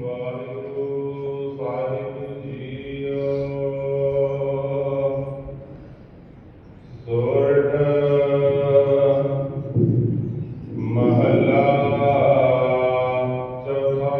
ਵਾਹਿਗੁਰੂ ਸਾਹਿਬ JIO ਸੁਰਤ ਮਹਲਾ ਚੌਥਾ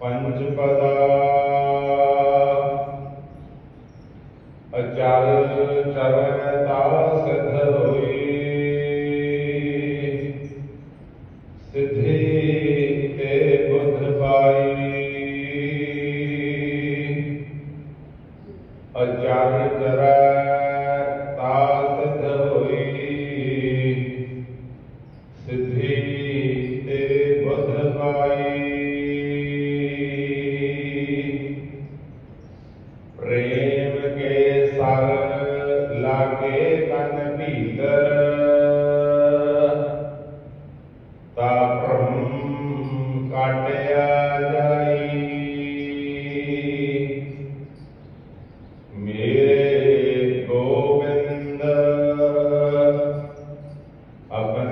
ਪੰਜ ਪਦਾ ਅਚਲ ਚਰਨ uh,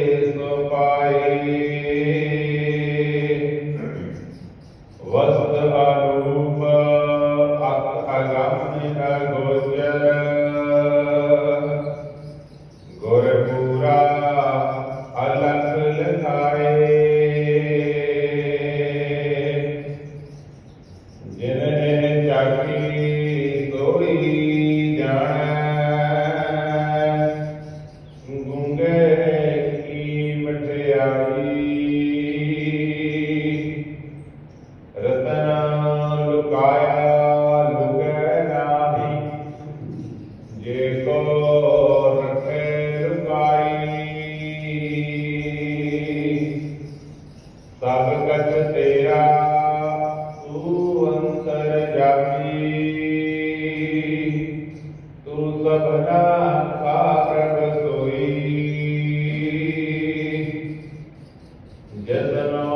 ਜਦਨੋ